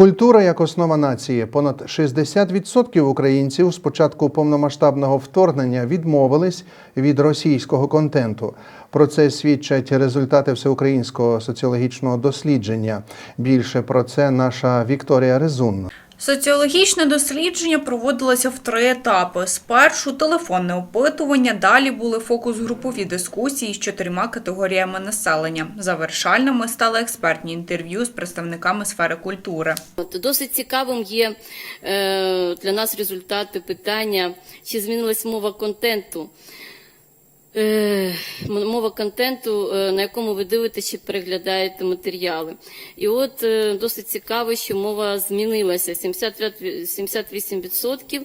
Культура як основа нації. Понад 60% українців з початку повномасштабного вторгнення відмовились від російського контенту. Про це свідчать результати всеукраїнського соціологічного дослідження. Більше про це наша Вікторія Резун. Соціологічне дослідження проводилося в три етапи. Спершу телефонне опитування, далі були фокус-групові дискусії з чотирма категоріями населення. Завершальними стали експертні інтерв'ю з представниками сфери культури. От досить цікавим є е, для нас результати питання, чи змінилась мова контенту. Е, мова контенту, е, на якому ви дивитеся переглядаєте матеріали. І от е, досить цікаво, що мова змінилася. 75 78%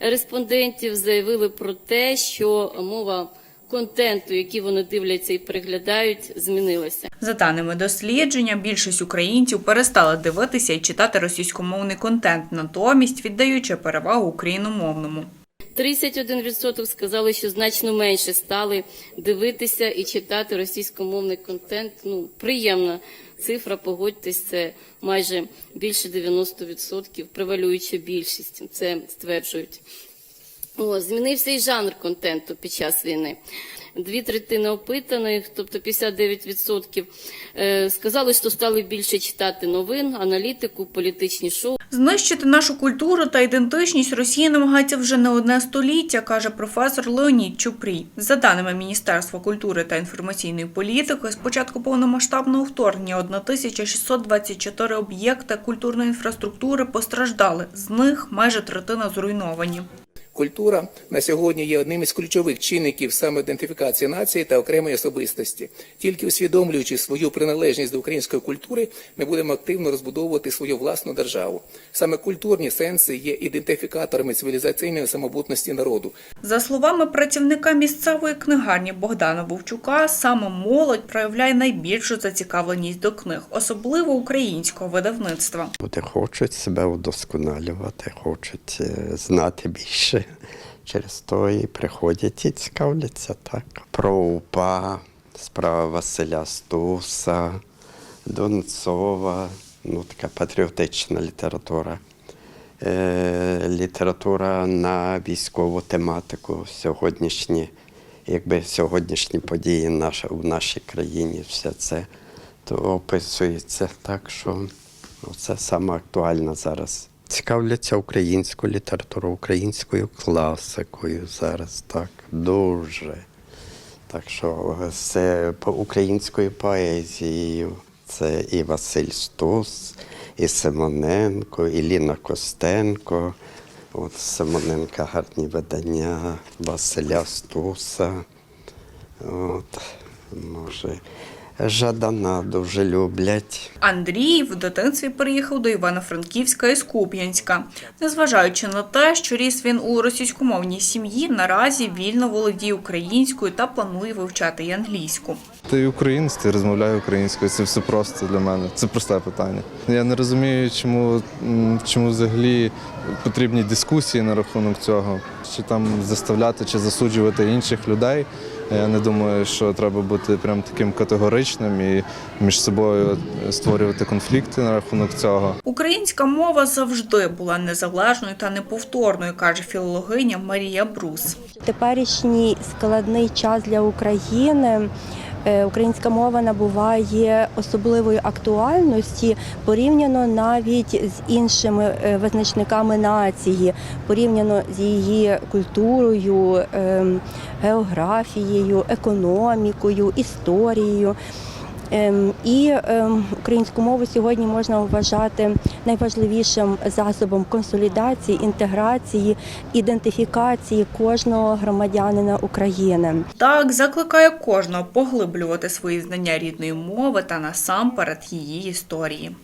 респондентів заявили про те, що мова контенту, який вони дивляться і переглядають, змінилася. За даними дослідження, більшість українців перестали дивитися і читати російськомовний контент, натомість віддаючи перевагу україномовному. 31% сказали, що значно менше стали дивитися і читати російськомовний контент. Ну, приємна цифра, погодьтесь, це майже більше 90%, превалююча більшість, це стверджують. О, змінився і жанр контенту під час війни. Дві третини опитаних, тобто 59%, е, сказали, що стали більше читати новин, аналітику, політичні шоу. Знищити нашу культуру та ідентичність Росія намагається вже не одне століття, каже професор Леонід Чупрій. За даними Міністерства культури та інформаційної політики, з початку повномасштабного вторгнення 1624 об'єкти культурної інфраструктури постраждали. З них майже третина зруйновані. Культура на сьогодні є одним із ключових чинників самоідентифікації нації та окремої особистості. Тільки усвідомлюючи свою приналежність до української культури, ми будемо активно розбудовувати свою власну державу. Саме культурні сенси є ідентифікаторами цивілізаційної самобутності народу. За словами працівника місцевої книгарні Богдана Вовчука, саме молодь проявляє найбільшу зацікавленість до книг, особливо українського видавництва. Люди хочуть себе удосконалювати, хочуть е, знати більше. Через то і приходять і цікавляться так. Про УПА, справа Василя Стуса, Донцова, ну така патріотична література. Е, література на військову тематику сьогоднішні, якби сьогоднішні події наша, в нашій країні, все це то описується так, що ну, це саме актуально зараз. Цікавляться українською літературою, українською класикою зараз, так, дуже. Так що це по українською поезією. Це і Василь Стус, і Симоненко, і Ліна Костенко. От Симоненка гарні видання, Василя Стуса. От, може, Жадана дуже люблять. Андрій в дитинстві переїхав до Івано-Франківська із Куп'янська. Незважаючи на те, що ріс він у російськомовній сім'ї, наразі вільно володіє українською та планує вивчати й англійську. Ти українець, ти розмовляю українською. Це все просто для мене. Це просте питання. Я не розумію, чому, чому взагалі потрібні дискусії на рахунок цього, чи там заставляти чи засуджувати інших людей. Я не думаю, що треба бути прям таким категоричним і між собою створювати конфлікти на рахунок цього. Українська мова завжди була незалежною та неповторною, каже філологиня Марія Брус. теперішній складний час для України. Е, Українська мова набуває особливої актуальності порівняно навіть з іншими е, визначниками нації, порівняно з її культурою, ем, географією, економікою, історією. Ем, І ем, українську мову сьогодні можна вважати найважливішим засобом консолідації, інтеграції, ідентифікації кожного громадянина України. Так закликає кожного поглиблювати свої знання рідної мови та насамперед її історії.